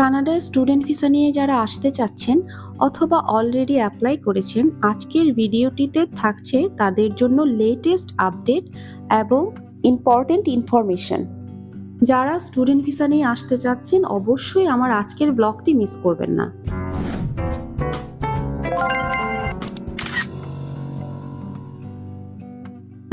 কানাডায় student visa নিয়ে যারা আসতে চাচ্ছেন অথবা অলরেডি অ্যাপ্লাই করেছেন, আজকের ভিডিওটিতে থাকছে তাদের জন্য লেটেস্ট আপডেট এবং ইম্পর্টেন্ট ইনফরমেশন যারা স্টুডেন্ট ভিসা নিয়ে আসতে চাচ্ছেন, অবশ্যই আমার আজকের ব্লগটি মিস করবেন না।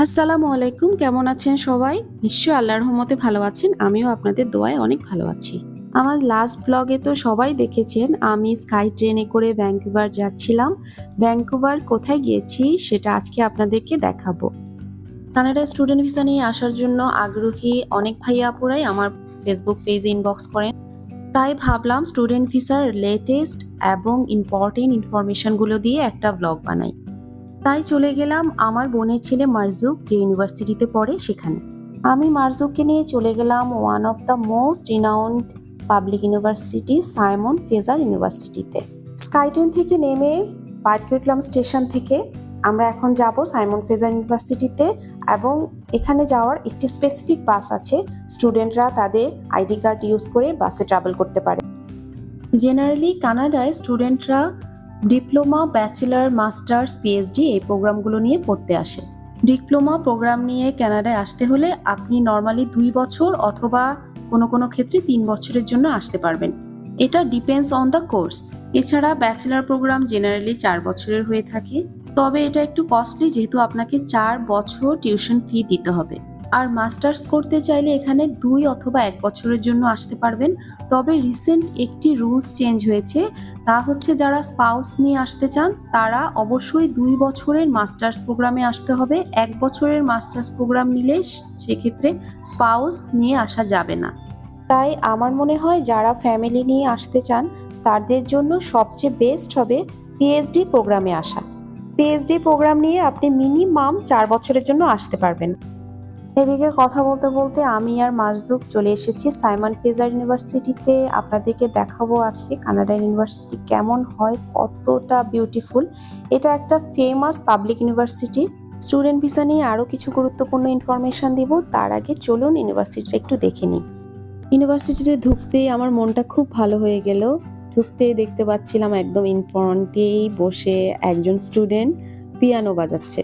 আসসালামু আলাইকুম, কেমন আছেন সবাই? নিশ্চয়ই আল্লাহর রহমতে ভালো আছেন, আমিও আপনাদের দোয়ায় অনেক ভালো আছি। আমার লাস্ট ব্লগে তো সবাই দেখেছেন, আমি স্কাই ট্রেনে করে ভ্যাঙ্কুভার যাচ্ছিলাম। ভ্যাঙ্কুভার কোথায় গিয়েছি সেটা আজকে আপনাদেরকে দেখাবো। কানাডা স্টুডেন্ট ভিসা নিয়ে আসার জন্য আগ্রহী অনেক ভাইয়া আপুরাই আমার ফেসবুক পেজে ইনবক্স করেন। তাই ভাবলাম স্টুডেন্ট ভিসার লেটেস্ট এবং ইম্পর্টেন্ট ইনফরমেশনগুলো দিয়ে একটা ব্লগ বানাই। তাই চলে গেলাম আমার বোনের ছেলে মার্জুক, যে ইউনিভার্সিটিতে পড়ে সেখানে। আমি মার্জুককে নিয়ে চলে গেলাম one of the most renowned public university Simon Fraser ইউনিভার্সিটিতে। স্কাইট্রেন থেকে নেমে পার্কিউটলাম স্টেশন থেকে আমরা এখন যাব সাইমন ফেজার ইউনিভার্সিটিতে এবং এখানে যাওয়ার একটি স্পেসিফিক বাস আছে। স্টুডেন্টরা তাদের আইডি কার্ড ইউজ করে বাসে ট্রাভেল করতে পারে। জেনারেলি কানাডায় স্টুডেন্টরা ডিপ্লোমা ব্যাচেলার মাস্টার্স পিএইচডি এই প্রোগ্রামগুলো নিয়ে পড়তে আসে। ডিপ্লোমা প্রোগ্রাম নিয়ে কানাডায় আসতে হলে আপনি নর্মালি দুই বছর অথবা কোনো কোনো ক্ষেত্রে তিন বছরের জন্য আসতে পারবেন। এটা ডিপেন্ডস অন দ্য কোর্স এছাড়া ব্যাচেলার প্রোগ্রাম জেনারেলি চার বছরের হয়ে থাকে। তবে এটা একটু কস্টলি যেহেতু আপনাকে চার বছর টিউশন ফি দিতে হবে। আর মাস্টার্স করতে চাইলে এখানে দুই অথবা এক বছরের জন্য আসতে পারবেন। তবে রিসেন্ট একটি রুলস চেঞ্জ হয়েছে, তা হচ্ছে যারা স্পাউস নিয়ে আসতে চান, তারা অবশ্যই দুই বছরের মাস্টার্স প্রোগ্রামে আসতে হবে। এক বছরের মাস্টার্স প্রোগ্রাম নিলে সেক্ষেত্রে স্পাউস নিয়ে আসা যাবে না। তাই আমার মনে হয় যারা ফ্যামিলি নিয়ে আসতে চান, তাদের জন্য সবচেয়ে বেস্ট হবে পিএইচডি প্রোগ্রামে আসা। পিএইচডি প্রোগ্রাম নিয়ে আপনি মিনিমাম চার বছরের জন্য আসতে পারবেন। এদিকে কথা বলতে বলতে আমি আর মাজদুক চলে এসেছি সাইমন ফেজার ইউনিভার্সিটিতে। আপনাদেরকে দেখাবো আজকে কানাডা ইউনিভার্সিটি কেমন হয়, কতটা বিউটিফুল এটা একটা famous public university student visa নিয়ে আরও কিছু গুরুত্বপূর্ণ ইনফরমেশন দিব। তার আগে চলুন ইউনিভার্সিটিটা একটু দেখে নিই। ইউনিভার্সিটিতে ঢুকতেই আমার মনটা খুব ভালো হয়ে গেল। ঢুকতেই দেখতে পাচ্ছিলাম একদম ইনফ্রন্টেই বসে একজন স্টুডেন্ট পিয়ানো বাজাচ্ছে।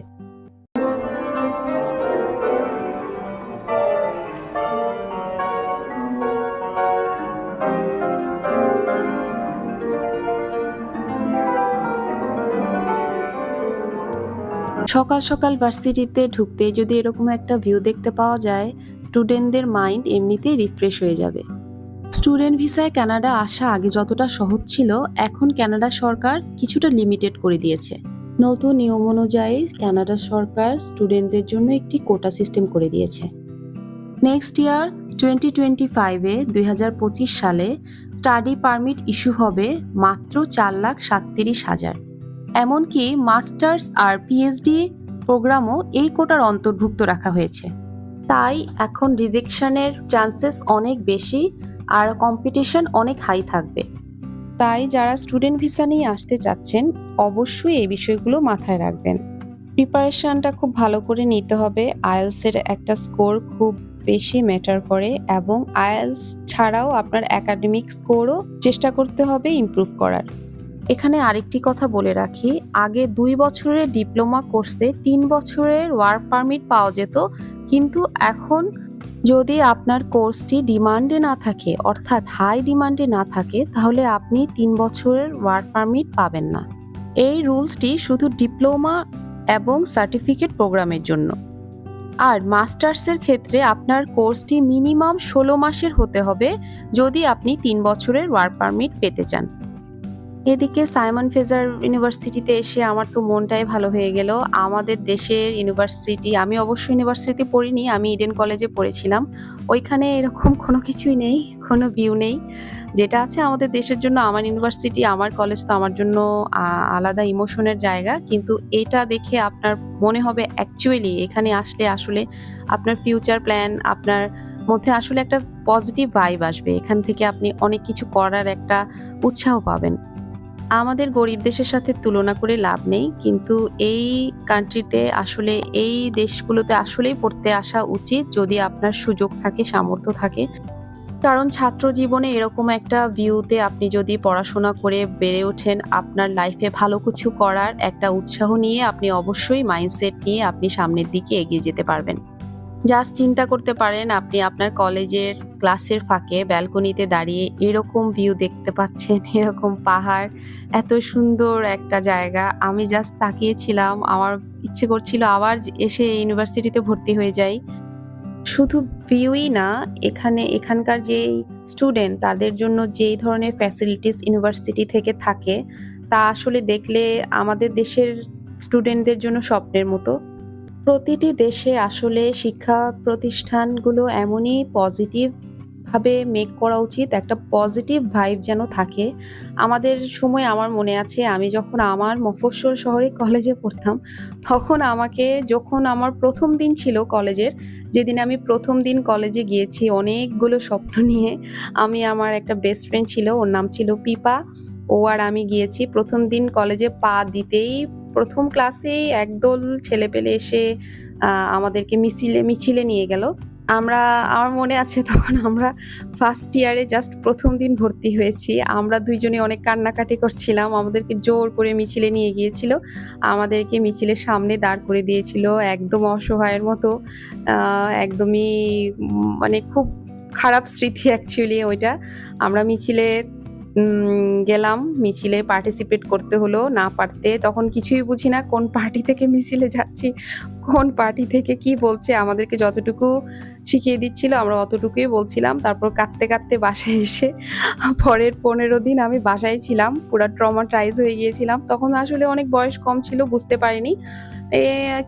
সকাল সকাল ভার্সিটিতে ঢুকতে যদি এরকম একটা ভিউ দেখতে পাওয়া যায় স্টুডেন্টদের মাইন্ড এমনিতেই রিফ্রেশ হয়ে যাবে। স্টুডেন্ট ভিসায় কানাডা আসা আগে যতটা সহজ ছিল, এখন কানাডা সরকার কিছুটা লিমিটেড করে দিয়েছে। নতুন নিয়ম অনুযায়ী কানাডা সরকার স্টুডেন্টদের জন্য একটি কোটা সিস্টেম করে দিয়েছে। নেক্সট ইয়ার টোয়েন্টি টোয়েন্টি ফাইভে দুই হাজার পঁচিশ সালে স্টাডি পারমিট ইস্যু হবে মাত্র চার লাখ সাতত্রিশ হাজার। এমনকি মাস্টার্স আর পিএইচডি প্রোগ্রামও এই কোটার অন্তর্ভুক্ত রাখা হয়েছে। তাই এখন রিজেকশনের চান্সেস অনেক বেশি আর কম্পিটিশন অনেক হাই থাকবে। তাই যারা স্টুডেন্ট ভিসা নিয়ে আসতে চাচ্ছেন অবশ্যই এই বিষয়গুলো মাথায় রাখবেন। প্রিপারেশনটা খুব ভালো করে নিতে হবে। আয়েলসের একটা স্কোর খুব বেশি ম্যাটার করে এবং আয়েলস ছাড়াও আপনার একাডেমিক স্কোরও চেষ্টা করতে হবে ইমপ্রুভ করার। এখানে আরেকটি কথা বলে রাখি, আগে দুই বছরের ডিপ্লোমা কোর্সে তিন বছরের ওয়ার্ক পারমিট পাওয়া যেত, কিন্তু এখন যদি আপনার কোর্সটি ডিমান্ডে না থাকে, অর্থাৎ হাই ডিমান্ডে না থাকে, তাহলে আপনি তিন বছরের ওয়ার্ক পারমিট পাবেন না। এই রুলসটি শুধু ডিপ্লোমা এবং সার্টিফিকেট প্রোগ্রামের জন্য। আর মাস্টার্সের ক্ষেত্রে আপনার কোর্সটি মিনিমাম ষোলো মাসের হতে হবে, যদি আপনি তিন বছরের ওয়ার্ক পারমিট পেতে চান। এদিকে সাইমন ফেজার ইউনিভার্সিটিতে এসে আমার তো মনটাই ভালো হয়ে গেল। আমাদের দেশের ইউনিভার্সিটি, আমি অবশ্য ইউনিভার্সিটিতে পড়িনি, আমি ইডেন কলেজে পড়েছিলাম। ওইখানে এরকম কোনো কিছুই নেই, কোনো ভিউ নেই। যেটা আছে আমাদের দেশের জন্য, আমার ইউনিভার্সিটি, আমার কলেজ তো আমার জন্য আলাদা ইমোশনের জায়গা। কিন্তু এটা দেখে আপনার মনে হবে অ্যাকচুয়ালি এখানে আসলে আসলে আপনার ফিউচার প্ল্যান আপনার মধ্যে আসলে একটা পজিটিভ ভাইব আসবে। এখান থেকে আপনি অনেক কিছু করার একটা উৎসাহ পাবেন। আমাদের গরিব দেশের সাথে তুলনা করে লাভ নেই, কিন্তু এই কান্ট্রিতে আসলে, এই দেশগুলোতে আসলেই পড়তে আসা উচিত যদি আপনার সুযোগ থাকে, সামর্থ্য থাকে। কারণ ছাত্র জীবনে এরকম একটা ভিউতে আপনি যদি পড়াশোনা করে বেড়ে ওঠেন, আপনার লাইফে ভালো কিছু করার একটা উৎসাহ নিয়ে আপনি অবশ্যই মাইন্ডসেট নিয়ে আপনি সামনের দিকে এগিয়ে যেতে পারবেন। জাস্ট চিন্তা করতে পারেন, আপনি আপনার কলেজের ক্লাসের ফাঁকে ব্যালকনিতে দাঁড়িয়ে এরকম ভিউ দেখতে পাচ্ছেন, এরকম পাহাড়, এত সুন্দর একটা জায়গা। আমি জাস্ট তাকিয়েছিলাম, আমার ইচ্ছে করছিল আবার এসে ইউনিভার্সিটিতে ভর্তি হয়ে যাই। শুধু ভিউই না, এখানে, এখানকার যেই স্টুডেন্ট তাদের জন্য যেই ধরনের ফ্যাসিলিটিস ইউনিভার্সিটি থেকে থাকে, তা আসলে দেখলে আমাদের দেশের স্টুডেন্টদের জন্য স্বপ্নের মতো। প্রতিটি দেশে আসলে শিক্ষা প্রতিষ্ঠানগুলো এমনই পজিটিভ ভাবে মেক করা উচিত, একটা পজিটিভ ভাইব যেন থাকে। আমাদের সময় আমার মনে আছে, আমি যখন আমার মফস্বল শহরে কলেজে পড়তাম, তখন আমাকে যখন আমার প্রথম দিন ছিল কলেজের যেদিন আমি প্রথম দিন কলেজে গিয়েছি, অনেকগুলো স্বপ্ন নিয়ে আমি আমার একটা বেস্ট ফ্রেন্ড ছিল, ওর নাম ছিল পিপা। ও আর আমি গিয়েছি, প্রথম দিন কলেজে পা দিতেই প্রথম ক্লাসেই একদল ছেলেপেলে এসে আমাদেরকে মিছিলে মিছিলে নিয়ে গেল। আমরা, আমার মনে আছে তখন আমরা ফার্স্ট ইয়ারে জাস্ট প্রথম দিন ভর্তি হয়েছি। আমরা দুইজনে অনেক কান্নাকাটি করছিলাম। আমাদেরকে জোর করে মিছিলে নিয়ে গিয়েছিল। আমাদেরকে মিছিলের সামনে দাঁড় করে দিয়েছিল। একদম অসহায়ের মতো একদমই মানে খুব খারাপ স্মৃতি অ্যাকচুয়ালি ওইটা। আমরা মিছিলে গেলাম, মিছিলে পার্টিসিপেট করতে হলো, না পারতে। তখন কিছুই বুঝি না কোন পার্টি থেকে মিছিলে যাচ্ছি, কোন পার্টি থেকে কি বলছে, আমাদেরকে যতটুকু শিখিয়ে দিচ্ছিল, আমরা অতটুকুই বলছিলাম। তারপর কাঁদতে কাঁদতে বাসায় এসে পরের পনেরো দিন আমি বাসায় ছিলাম, পুরো ট্রমাটাইজ হয়ে গিয়েছিলাম। তখন আসলে অনেক বয়স কম ছিল, বুঝতে পারিনি।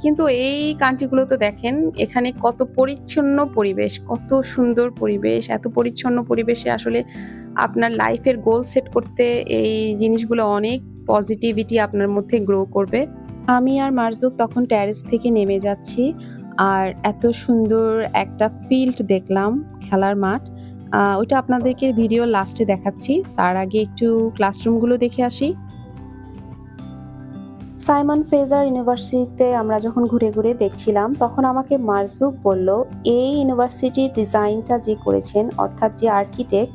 কিন্তু এই কান্ট্রিগুলো তো দেখেন, এখানে কত পরিচ্ছন্ন পরিবেশ, কত সুন্দর পরিবেশ, এত পরিচ্ছন্ন পরিবেশে আসলে আপনার লাইফের গোল সেট করতে এই জিনিসগুলো অনেক পজিটিভিটি আপনার মধ্যে গ্রো করবে। আমি আর মার্জুক তখন ট্যারেস থেকে নেমে যাচ্ছি। আর এত সুন্দর একটা ফিল্ড দেখলাম খেলার মাঠ। ওইটা আপনাদেরকে ভিডিও লাস্টে দেখাচ্ছি। তার আগে একটু ক্লাসরুমগুলো দেখে আসি। সাইমন ফ্রেজার ইউনিভার্সিটিতে আমরা যখন ঘুরে ঘুরে দেখছিলাম, তখন আমাকে মার্জুক বলল, এই ইউনিভার্সিটির ডিজাইনটা যে করেছেন, অর্থাৎ যে আর্কিটেক্ট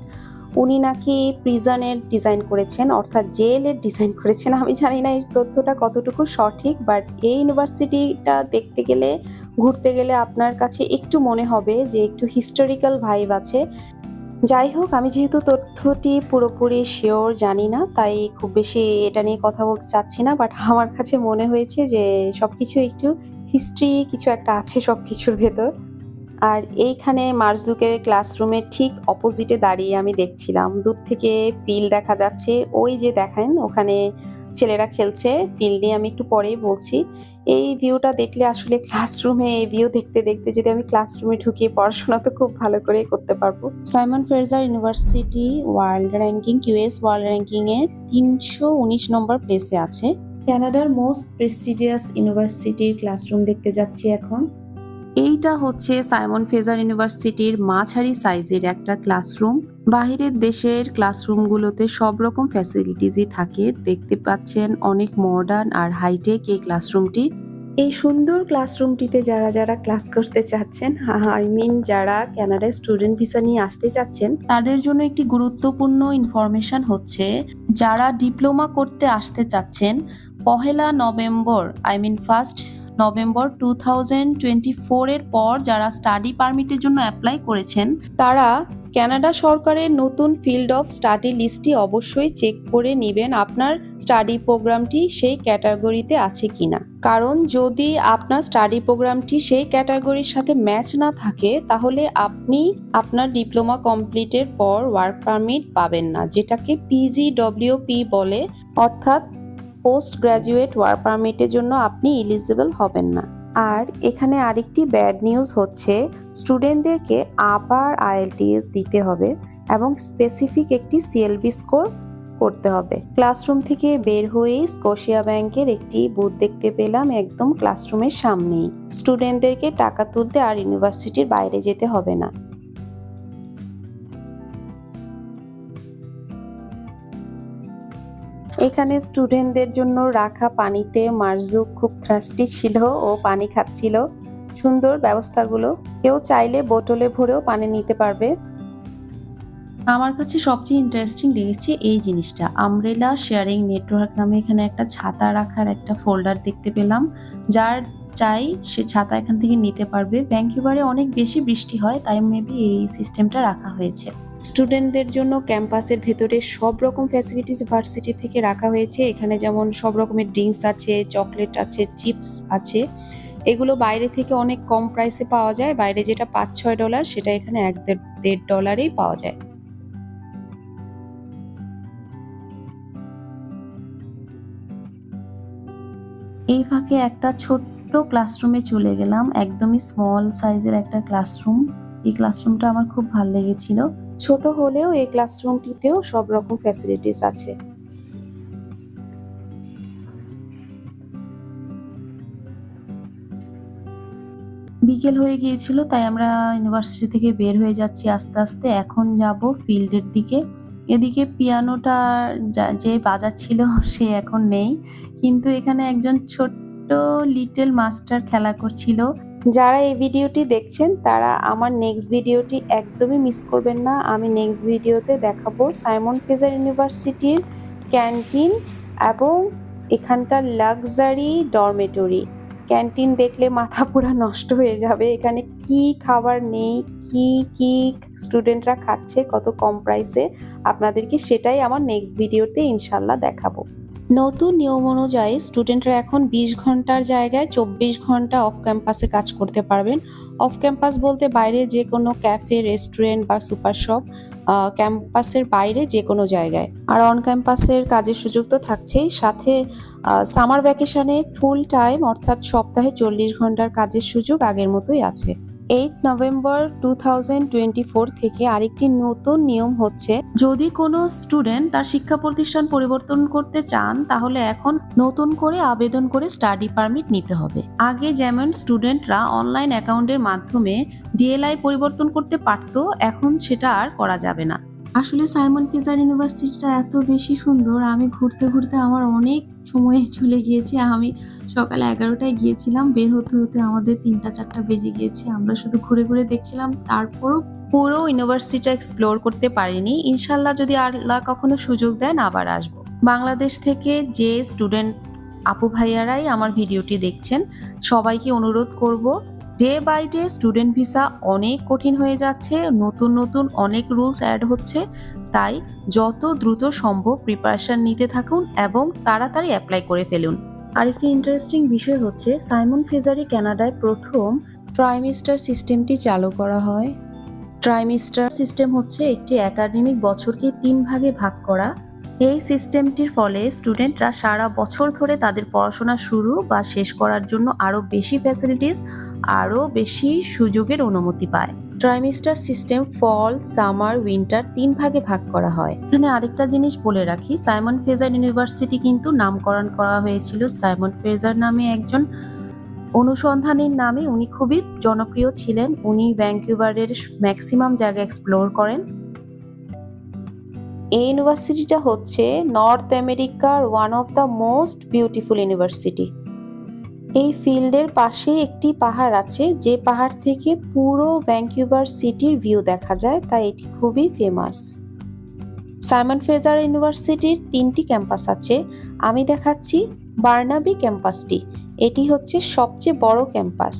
উনি নাকি প্রিজনের ডিজাইন করেছেন, অর্থাৎ জেলের ডিজাইন করেছেন, আমি জানি না এই তথ্যটা কতটুকু সঠিক বাট এই ইউনিভার্সিটিটা দেখতে গেলে, ঘুরতে গেলে আপনার কাছে একটু মনে হবে যে একটু হিস্টোরিক্যাল ভাইব আছে। যাই হোক, আমি যেহেতু তথ্যটি পুরোপুরি শিওর জানি না, তাই খুব বেশি এটা নিয়ে কথা বলতে চাচ্ছি না বাট আমার কাছে মনে হয়েছে যে সবকিছু একটু হিস্ট্রি কিছু একটা আছে সব কিছুর ভেতর। আর এইখানে মার্জুকের ক্লাসরুমের ঠিক অপোজিটে দাঁড়িয়ে আমি দেখছিলাম। দূর থেকে ফিল দেখা যাচ্ছে। ওই যে দেখেন, ওখানে ছেলেরা খেলছে। ফিল নিয়ে আমি একটু পরেই বলছি। এই ভিউটা দেখলে আসলে ক্লাসরুমে, এই ভিউ দেখতে দেখতে যদি আমি ক্লাসরুমে ঢুকিয়ে পড়াশোনা তো খুব ভালো করে করতে পারব। Simon Fraser university world ranking QS world ranking এ তিনশো উনিশ নম্বর প্লেসে আছে। ক্যানাডার মোস্ট প্রেস্টিজিয়াস ইউনিভার্সিটির ক্লাসরুম দেখতে যাচ্ছি এখন। এইটা হচ্ছে সাইমন ফেজার ইউনিভার্সিটির মাঝারি সাইজের একটা ক্লাসরুম। বাহিরের দেশের ক্লাসরুমগুলোতে সব রকম ফ্যাসিলিটিসই থাকে। দেখতে পাচ্ছেন অনেক মডার্ন আর হাইটেক এই ক্লাসরুমটি। এই সুন্দর ক্লাসরুমটিতে যারা যারা ক্লাস করতে চাচ্ছেন আই মিন যারা কানাডায় স্টুডেন্ট ভিসা নিয়ে আসতে চাচ্ছেন, তাদের জন্য একটি গুরুত্বপূর্ণ ইনফরমেশন হচ্ছে, যারা ডিপ্লোমা করতে আসতে চাচ্ছেন, পহেলা November I mean first November two thousand twenty এর পর যারা স্টাডি পারমিটের জন্য অ্যাপ্লাই করেছেন, তারা কানাডা সরকারের নতুন ফিল্ড অফ স্টাডি লিস্টটি অবশ্যই চেক করে নেবেন আপনার স্টাডি প্রোগ্রামটি সেই ক্যাটাগরিতে আছে কিনা। কারণ যদি আপনার স্টাডি প্রোগ্রামটি সেই ক্যাটাগরির সাথে ম্যাচ না থাকে, তাহলে আপনি আপনার ডিপ্লোমা কমপ্লিটের পর ওয়ার্ক পারমিট পাবেন না, যেটাকে পিজিডব্লিউপি বলে। অর্থাৎ পোস্ট গ্র্যাজুয়েট ওয়ার্ক পারমিটের জন্য আপনি এলিজিবল হবেন না। আর এখানে আরেকটি ব্যাড নিউজ হচ্ছে, স্টুডেন্টদেরকে আবার আইএলটিএস দিতে হবে এবং স্পেসিফিক একটি সিএলবি স্কোর করতে হবে। ক্লাসরুম থেকে বের হয়েই স্কোশিয়া ব্যাংকের একটি বুথ দেখতে পেলাম একদম ক্লাসরুমের সামনেই। স্টুডেন্টদেরকে টাকা তুলতে আর ইউনিভার্সিটির বাইরে যেতে হবে না। এখানে স্টুডেন্টদের জন্য রাখা পানিতে মার্জুক খুব থ্রাস্টি ছিল ও পানি খাচ্ছিল। সুন্দর ব্যবস্থাগুলো। কেউ চাইলে বোতলে ভরেও পানি নিতে পারবে। আমার কাছে সবচেয়ে ইন্টারেস্টিং লেগেছে এই জিনিসটা। আমব্রেলা শেয়ারিং নেটওয়ার্ক নামে এখানে একটা ছাতা রাখার একটা ফোল্ডার দেখতে পেলাম। যার চাই সে ছাতা এখান থেকে নিতে পারবে। ভ্যাঙ্কুভারে অনেক বেশি বৃষ্টি হয়, তাই মেবি এই সিস্টেমটা রাখা হয়েছে। স্টুডেন্টদের জন্য ক্যাম্পাসের ভেতরে সব রকম ফ্যাসিলিটিস ভার্সিটি থেকে রাখা হয়েছে। এখানে যেমন সব রকমের ড্রিঙ্কস আছে চকলেট আছে চিপস আছে। এগুলো বাইরে থেকে অনেক কম প্রাইসে পাওয়া যায়। বাইরে যেটা পাঁচ ছয় ডলার সেটা এখানে এক দেড় ডলারেই পাওয়া যায়। এই ফাঁকে একটা ছোট্ট ক্লাসরুমে চলে গেলাম। একদমই স্মল সাইজের একটা ক্লাসরুম এই ক্লাসরুমটা আমার খুব ভালো লেগেছিল। ছোট হলেও এই ক্লাসরুমটিতেও সব রকম ফ্যাসিলিটিস আছে। বিকেল হয়ে গিয়েছিল, তাই আমরা ইউনিভার্সিটি থেকে বের হয়ে যাচ্ছি আস্তে আস্তে। এখন যাব ফিল্ডের দিকে। এদিকে পিয়ানোটা যা- বাজাচ্ছিল, সে এখন নেই। কিন্তু এখানে একজন ছোট্ট লিটল মাস্টার খেলা করছিল। যারা এই ভিডিওটি দেখছেন, তারা আমার নেক্সট ভিডিওটি একদমই মিস করবেন না। আমি নেক্সট ভিডিওতে দেখাবো সাইমন ফেজার ইউনিভার্সিটির ক্যান্টিন এবং এখানকার লাক্সারি ডরমেটরি ক্যান্টিন দেখলে মাথা পুরা নষ্ট হয়ে যাবে। এখানে কি খাবার নেই, কি কি স্টুডেন্টরা খাচ্ছে, কত কম প্রাইসে আপনাদেরকে সেটাই আমার নেক্সট ভিডিওতে ইনশাল্লাহ দেখাবো। নতুন নিয়ম অনুযায়ী স্টুডেন্টরা এখন বিশ ঘণ্টার জায়গায় চব্বিশ ঘণ্টা অফ ক্যাম্পাসে কাজ করতে পারবেন। অফ ক্যাম্পাস বলতে বাইরে যে কোনো ক্যাফে রেস্টুরেন্ট বা সুপার শপ ক্যাম্পাসের বাইরে যে কোনো জায়গায়। আর অন ক্যাম্পাসের কাজের সুযোগ তো থাকছেই। সাথে সামার ভ্যাকেশনে ফুল টাইম অর্থাৎ সপ্তাহে চল্লিশ ঘণ্টার কাজের সুযোগ আগের মতোই আছে। এইট নভেম্বর টু থেকে আরেকটি নতুন নিয়ম হচ্ছে, যদি কোনো স্টুডেন্ট তার শিক্ষা প্রতিষ্ঠান পরিবর্তন করতে চান, তাহলে এখন নতুন করে আবেদন করে স্টাডি পারমিট নিতে হবে। আগে যেমন স্টুডেন্টরা অনলাইন অ্যাকাউন্টের মাধ্যমে ডিএলআই পরিবর্তন করতে পারত, এখন সেটা আর করা যাবে না। আসলে সাইমন ফিজার ইউনিভার্সিটিটা এত বেশি সুন্দর, আমি ঘুরতে ঘুরতে আমার অনেক সময় চলে গিয়েছে। আমি সকাল এগারোটায় গিয়েছিলাম, বের হতে হতে আমাদের তিনটা, চারটা বেজে গিয়েছে। আমরা শুধু ঘুরে ঘুরে দেখছিলাম, তারপরও পুরো ইউনিভার্সিটিটা এক্সপ্লোর করতে পারিনি। ইনশাল্লাহ যদি আল্লাহ কখনো সুযোগ দেন, আবার আসব। বাংলাদেশ থেকে যে স্টুডেন্ট আপু ভাইয়ারাই আমার ভিডিওটি দেখছেন, সবাইকে অনুরোধ করব day by day student visa অনেক কঠিন হয়ে যাচ্ছে, নতুন নতুন অনেক রুলস অ্যাড হচ্ছে, তাই যত দ্রুত সম্ভব প্রিপারেশন নিতে থাকুন এবং তাড়াতাড়ি অ্যাপ্লাই করে ফেলুন। আরেকটি ইন্টারেস্টিং বিষয় হচ্ছে, সাইমন ফেজারি কানাডায় প্রথম ট্রাইমিস্টার সিস্টেমটি চালু করা হয়। ট্রাইমিস্টার সিস্টেম হচ্ছে একটি একাডেমিক বছরকে তিন ভাগে ভাগ করা। এই সিস্টেমটির ফলে স্টুডেন্টরা সারা বছর ধরে তাদের পড়াশোনা শুরু বা শেষ করার জন্য আরও বেশি ফ্যাসিলিটিস আরও বেশি সুযোগের অনুমতি পায়। Trimester system fall summer winter তিন ভাগে ভাগ করা হয়। এখানে আরেকটা জিনিস বলে রাখি সাইমন ফেজার ইউনিভার্সিটি কিন্তু নামকরণ করা হয়েছিল সাইমন ফেজার নামে একজন অনুসন্ধানের নামে। উনি খুবই জনপ্রিয় ছিলেন। উনি ভ্যাঙ্কুভারের ম্যাক্সিমাম জায়গা এক্সপ্লোর করেন। এই ইউনিভার্সিটিটা হচ্ছে নর্থ আমেরিকার one of the most beautiful university এই ফিল্ডের পাশে একটি পাহাড় আছে, যে পাহাড় থেকে পুরো ভ্যাঙ্কুভার সিটির ভিউ দেখা যায়, তাই এটি খুবই ফেমাস সাইমন ফ্রেজার ইউনিভার্সিটির তিনটি ক্যাম্পাস আছে। আমি দেখাচ্ছি বার্নাবি ক্যাম্পাসটি। এটি হচ্ছে সবচেয়ে বড় ক্যাম্পাস।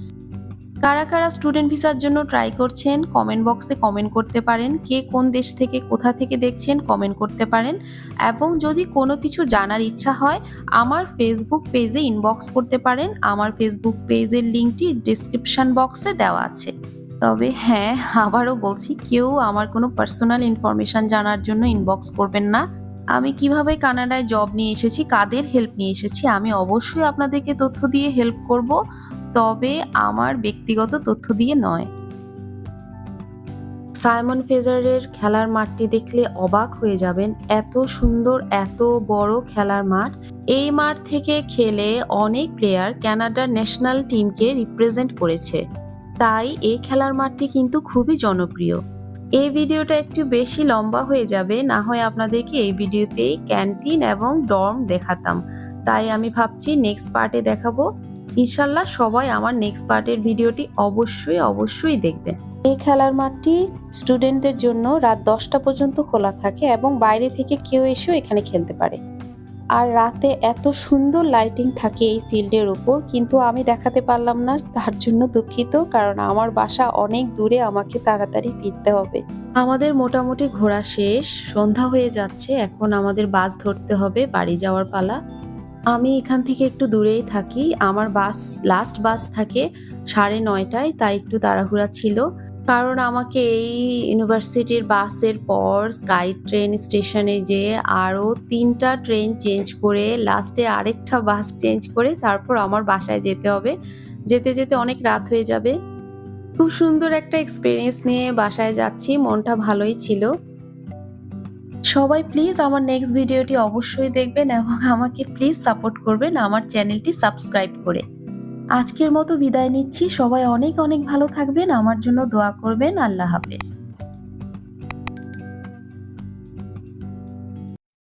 কারা কারা স্টুডেন্ট ভিসার জন্য ট্রাই করছেন কমেন্ট বক্সে কমেন্ট করতে পারেন, কে কোন দেশ থেকে, কোথা থেকে দেখছেন কমেন্ট করতে পারেন। এবং যদি কোনো কিছু জানার ইচ্ছা হয়, আমার ফেসবুক পেজে ইনবক্স করতে পারেন। আমার ফেসবুক পেজের লিঙ্কটি ডিসক্রিপশন বক্সে দেওয়া আছে। তবে হ্যাঁ আবারও বলছি, কেউ আমার কোনো পার্সোনাল ইনফরমেশন জানার জন্য ইনবক্স করবেন না। আমি কীভাবে কানাডায় জব নিয়ে এসেছি, কাদের হেল্প নিয়ে এসেছি, আমি অবশ্যই আপনাদেরকে তথ্য দিয়ে হেল্প করব। তবে আমার ব্যক্তিগত তথ্য দিয়ে নয়। সাইমন ফেজারের খেলার মাঠটি দেখলে অবাক হয়ে যাবেন, এত সুন্দর, এত বড় খেলার মাঠ। এই মাঠ থেকে খেলে অনেক প্লেয়ার কানাডার ন্যাশনাল টিমকে রিপ্রেজেন্ট করেছে। তাই এই খেলার মাঠটি কিন্তু খুবই জনপ্রিয়। এই ভিডিওটা একটু বেশি লম্বা হয়ে যাবে, না হয় আপনাদেরকে এই ভিডিওতেই ক্যান্টিন এবং ডর্ম দেখাতাম। তাই আমি ভাবছি নেক্সট পার্টে দেখাবো। ইনশাল্লাহ সবাই আমার নেক্সট পার্টের ভিডিওটি অবশ্যই অবশ্যই দেখবেন। এই খেলার মাঠটি স্টুডেন্টদের জন্য রাত দশটা পর্যন্ত খোলা থাকে এবং বাইরে থেকে কেউ এসেও এখানে খেলতে পারে। আর রাতে এত সুন্দর লাইটিং থাকে এই ফিল্ডের উপর কিন্তু আমি দেখাতে পারলাম না তার জন্য দুঃখিত কারণ আমার বাসা অনেক দূরে আমাকে তাড়াতাড়ি ফিরতে হবে। আমাদের মোটামুটি ঘোরা শেষ সন্ধ্যা হয়ে যাচ্ছে এখন আমাদের বাস ধরতে হবে বাড়ি যাওয়ার পালা। আমি এখান থেকে একটু দূরেই থাকি। আমার বাস লাস্ট বাস থাকে সাড়ে নয়টায়, তাই একটু তাড়াহুড়া ছিল। কারণ আমাকে এই ইউনিভার্সিটির বাসের পর স্কাই ট্রেন স্টেশনে যেয়ে আরও তিনটা ট্রেন চেঞ্জ করে লাস্টে আরেকটা বাস চেঞ্জ করে তারপর আমার বাসায় যেতে হবে। যেতে যেতে অনেক রাত হয়ে যাবে। খুব সুন্দর একটা এক্সপিরিয়েন্স নিয়ে বাসায় যাচ্ছি, মনটা ভালোই ছিল। সবাই প্লিজ আমার নেক্সট ভিডিওটি অবশ্যই দেখবেন এবং আমাকে প্লিজ সাপোর্ট করবেন আমার চ্যানেলটি সাবস্ক্রাইব করে। আজকের মতো বিদায় নিচ্ছি। সবাই অনেক অনেক ভালো থাকবেন। আমার জন্য দোয়া করবেন। আল্লাহ হাফেজ।